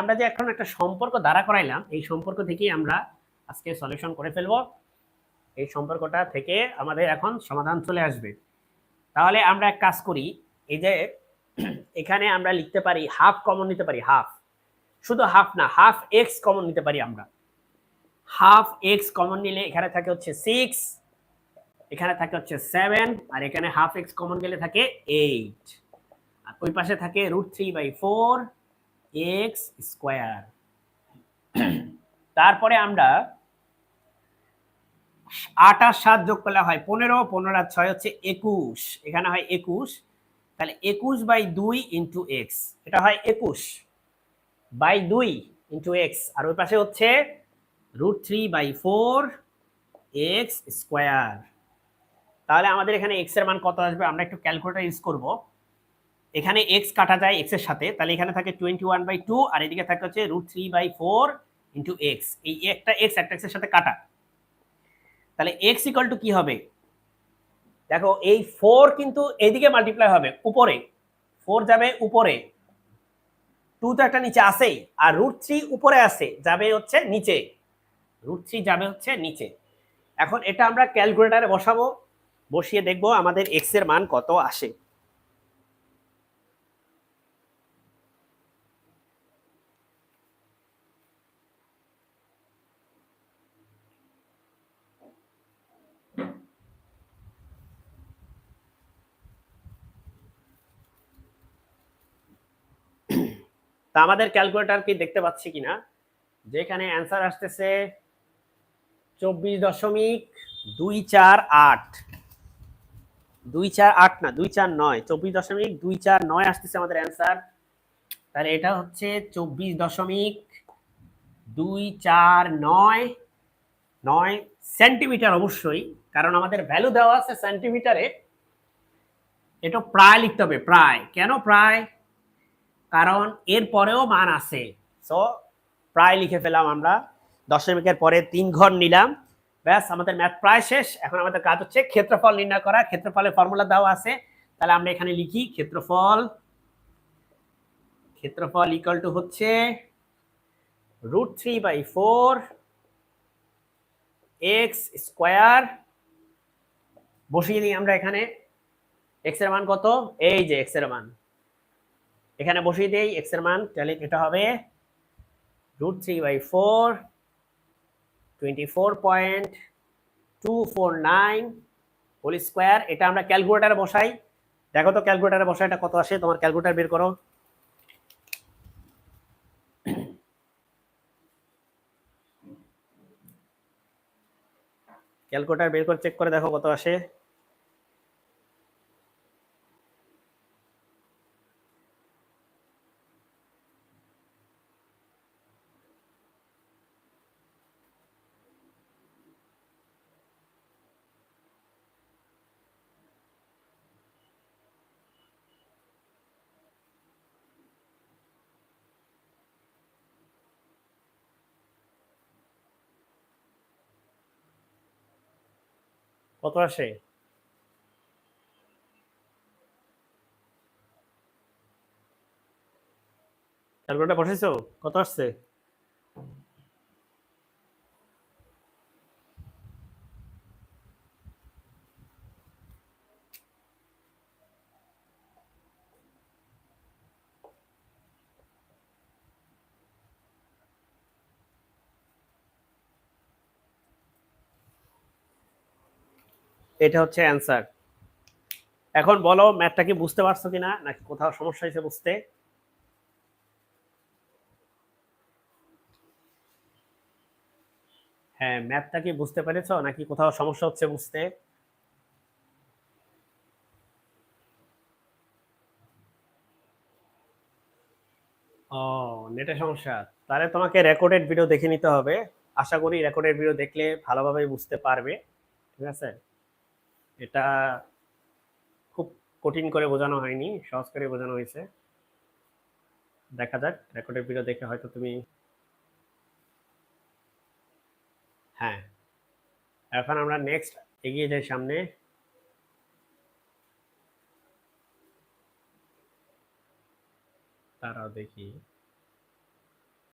আমরা যে এখন একটা সম্পর্ক দাঁড়া করাইলাম, এই সম্পর্ক থেকেই আমরা আজকে সলিউশন করে ফেলব। এই সম্পর্কটা থেকে আমাদের এখন সমাধান চলে আসবে। তাহলে আমরা এক কাজ করি, এই যে এখানে আমরা লিখতে পারি হাফ কমন নিতে পারি হাফ শুধু হাফ না হাফ এক্স কমন নিতে পারি আমরা। হাফ এক্স কমন নিলে এখানে থাকে হচ্ছে সিক্স এখানে থাকে হচ্ছে সেভেন আর এখানে হাফ এক্স কমন গেলে থাকে এইট আর ওই পাশে থাকে root three by four x square তারপরে আমরা আট আর সাত যোগ করলে হয় পনেরো পনেরো আর ছয় হচ্ছে একুশ। এখানে হয় একুশ। তাহলে একুশ বাই দুই ইন্টু এক্স এটা হয় একুশ বাই দুই ইন্টু এক্স আর ওই পাশে হচ্ছে root three by four x square তাহলে আমাদের এখানে এক্সের মান কত আসবে? আমরা একটু ক্যালকুলেটর ইউজ করব। এখানে এক্স কাটা যায় এক্সের সাথে, তাহলে এখানে থাকে টোয়েন্টি ওয়ান বাই টু আর এদিকে থাকে হচ্ছে root three by four into x এই একটা এক্স একটা এক্সের সাথে কাটা। তাহলে এক্স ইকাল টু কি হবে? দেখো, এই ফোর কিন্তু এদিকে মাল্টিপ্লাই হবে, উপরে। ফোর যাবে উপরে। টু তো একটা নিচে আসেই, আর রুট থ্রি উপরে আসে, যাবে হচ্ছে নিচে। রুট থ্রি যাবে হচ্ছে নিচে। এখন এটা আমরা ক্যালকুলেটারে বসাবো, বসিয়ে দেখব আমাদের এক্সের মান কত আসে। তা আমাদের ক্যালকুলেটর কি দেখতে পাচ্ছি কিনা? যেখানে অ্যান্সার আসতেছে চব্বিশ দশমিক দুই চার আট। দুই চার আট না, দুই চার নয়। চব্বিশ দশমিক দুই চার নয় আসতেছে আমাদের অ্যান্সার তাহলে এটা হচ্ছে চব্বিশ দশমিক দুই চার নয় নয় সেন্টিমিটার অবশ্যই, কারণ আমাদের ভ্যালু দেওয়া আছে সেন্টিমিটারে এটা প্রায় লিখতে হবে, প্রায়। কেন প্রায়? কারণ এর পরেও মান আছে। সো প্রায় লিখে ফেলাম আমরা। দশমিকের পরে তিন ঘর নিলাম। ব্যাস, আমাদের ম্যাথ প্রায় শেষ। এখন আমাদের কাজ হচ্ছে ক্ষেত্রফল নির্ণয় করা। ক্ষেত্রফলের ফর্মুলা দেওয়া আছে। তাহলে আমরা এখানে লিখি ক্ষেত্রফল ক্ষেত্রফল ইকাল টু হচ্ছে root three by four x square বসিয়ে দিই আমরা এখানে। এক্সের মান কত? এই যে এক্সের মান। এখানে বসিয়ে দেই এক্সের মান, তাহলে এটা হবে root three by four twenty four point two four nine square এটা আমরা ক্যালকুলেটারে বসাই। দেখো তো ক্যালকুলেটারে বসাই এটা কত আসে? তোমার ক্যালকুলেটার বের করো। ক্যালকুলেটার বের করে চেক করে দেখো কত আসে। কত আসে? ক্যালকুলেটার পাঠাইছো কত আসছে? এটা হচ্ছে অ্যান্সার এখন বলো ম্যাথটা কি বুঝতে পারছ কিনা, নাকি কোথাও সমস্যা হয়েছে বুঝতে? হ্যাঁ ম্যাথটা কি বুঝতে পেরেছ, নাকি কোথাও সমস্যা হচ্ছে বুঝতে? ও নেটের সমস্যা। তাহলে তোমাকে রেকর্ডেড ভিডিও দেখে নিতে হবে। আশা করি রেকর্ডেড ভিডিও দেখলে ভালোভাবে বুঝতে পারবে। ঠিক আছে? এটা খুব কঠিন করে বোঝানো হয়নি, সহজ করে বোঝানো হয়েছে। দেখা যাক রেকর্ডের ভিডিও দেখে হয়তো তুমি হ্যাঁ। এখন আমরা নেক্সট এগিয়ে যাই সামনে। তারাও দেখি।